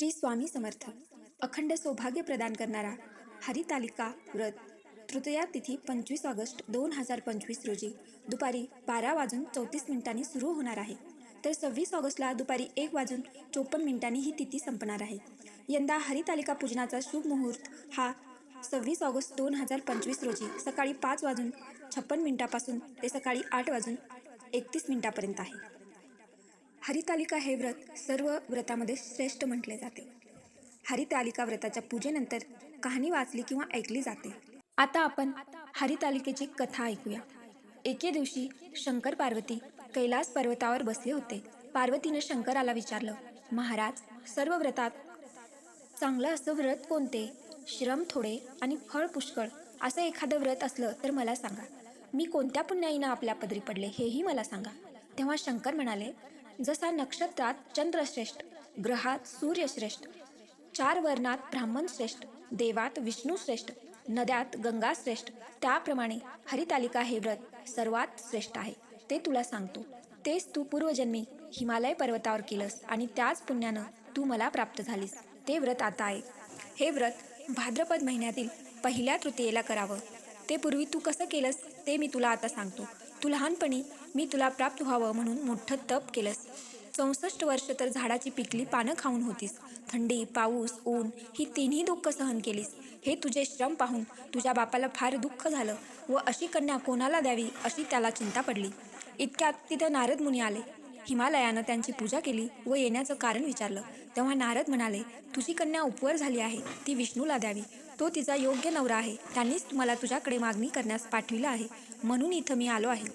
श्री स्वामी समर्थ अखंड सौभाग्य प्रदान करणारा हरितालिका व्रत तृतीया तिथी पंचवीस ऑगस्ट दोन हजार पंचवीस रोजी दुपारी बारा वाजून चौतीस मिनिटांनी सुरू होणार आहे. तर सव्वीस ऑगस्टला दुपारी एक वाजून चोपन्न मिनिटांनी ही तिथी संपणार आहे. यंदा हरितालिका पूजनाचा शुभ मुहूर्त हा सव्वीस ऑगस्ट दोन हजार पंचवीस रोजी सकाळी पाच वाजून छप्पन मिनिटापासून ते सकाळी आठ वाजून एकतीस मिनिटापर्यंत आहे. हरितालिका हे व्रत सर्व व्रतामध्ये श्रेष्ठ म्हटले जाते. हरितालिका व्रताच्या पूजेनंतर कहाणी वाचली किंवा ऐकली जाते. आता आपण हरितालिकेची कथा ऐकूया. एके दिवशी शंकर पार्वती कैलास पर्वतावर बसले होते. पार्वतीने शंकराला विचारलं महाराज सर्व व्रतात चांगलं असं व्रत कोणते? श्रम थोडे आणि फळ पुष्कळ असं एखादं व्रत असलं तर मला सांगा. मी कोणत्या पुण्याईनं आपल्या पदरी पडले हेही मला सांगा. तेव्हा शंकर म्हणाले जसा नक्षत्रात चंद्रश्रेष्ठ ग्रहात सूर्यश्रेष्ठ चार वर्णात ब्राह्मण श्रेष्ठ देवात विष्णू श्रेष्ठ नद्यात गंगा श्रेष्ठ त्याप्रमाणे हरितालिका हे व्रत सर्वात श्रेष्ठ आहे. ते तुला सांगतो. तेच तू पूर्वजन्मी हिमालय पर्वतावर केलंस आणि त्याच पुण्यानं तू मला प्राप्त झालीस. ते व्रत आता आहे. हे व्रत भाद्रपद महिन्यातील पहिल्या तृतीयेला करावं. ते पूर्वी तू कसं केलंस ते मी तुला आता सांगतो. तू लहानपणी मी तुला प्राप्त व्हावं म्हणून मोठं तप केलंस. चौसष्ट वर्ष तर झाडाची पिकली पानं खाऊन होतीस. थंडी पाऊस ऊन ही तिन्ही दुःख सहन केलीस. हे तुझे श्रम पाहून तुझ्या बापाला फार दुःख झालं व अशी कन्या कोणाला द्यावी अशी त्याला चिंता पडली. इतक्यात तिथं नारद मुनी आले. हिमालयानं त्यांची पूजा केली व येण्याचं कारण विचारलं. तेव्हा नारद म्हणाले तुझी कन्या उपवर झाली आहे ती विष्णूला द्यावी. तो तिचा योग्य नवरा आहे. त्यांनीच तुम्हाला तुझ्याकडे मागणी करण्यास पाठविलं आहे. म्हणून इथं मी आलो आहे.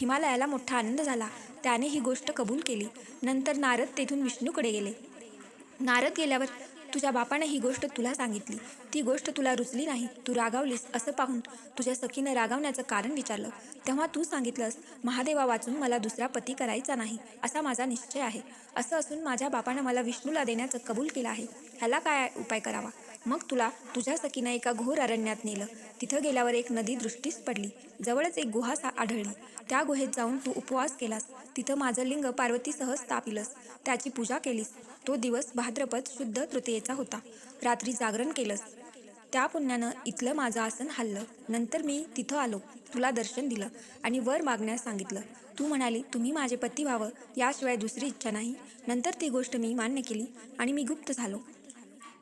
हिमालयाला मोठा आनंद झाला. त्याने ही गोष्ट कबूल केली. नंतर नारद तेथून विष्णूकडे गेले. नारद गेल्यावर तुझ्या बापानं ही गोष्ट तुला सांगितली. ती गोष्ट तुला रुचली नाही. तू रागावलीस असं पाहून तुझ्या सखीनं रागावण्याचं कारण विचारलं. तेव्हा तू सांगितलंस महादेवा वाचून मला दुसरा पती करायचा नाही. असा माझा निश्चय आहे. असं असून माझ्या बापानं मला विष्णूला देण्याचं कबूल केलं आहे. ह्याला काय उपाय करावा? मग तुला तुझ्या सखीनं एका घोर अरण्यात नेलं. तिथं गेल्यावर एक नदी दृष्टीस पडली. जवळच एक गुहा सा आढळली. त्या गुहेत जाऊन तू उपवास केलास. तिथं माझं लिंग पार्वतीसह स्थापिलस. त्याची पूजा केलीस. तो दिवस भाद्रपद शुद्ध तृतीयेचा होता. रात्री जागरण केलंस. त्या पुण्यानं इथलं माझं आसन हल्लं नंतर मी तिथं आलो. तुला दर्शन दिलं आणि वर मागण्यास सांगितलं. तू म्हणाली तुम्ही माझे पती व्हावं याशिवाय दुसरी इच्छा नाही. नंतर ती गोष्ट मी मान्य केली आणि मी गुप्त झालो.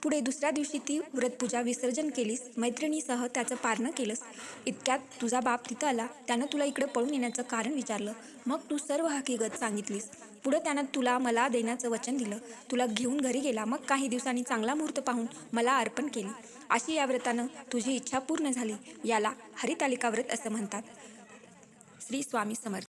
पुढे दुसऱ्या दिवशी ती व्रतपूजा विसर्जन केलीस मैत्रिणीसह त्याचं पारणं केलंस. इतक्यात तुझा बाप तिथं आला. त्यानं तुला इकडे पळून येण्याचं कारण विचारलं. मग तू सर्व हकीकत सांगितलीस. पुढं त्यानं तुला मला देण्याचं वचन दिलं. तुला घेऊन घरी गेला. मग काही दिवसांनी चांगला मुहूर्त पाहून मला अर्पण केली. अशी या व्रतानं तुझी इच्छा पूर्ण झाली. याला हरितालिका व्रत असं म्हणतात. श्री स्वामी समर्थ.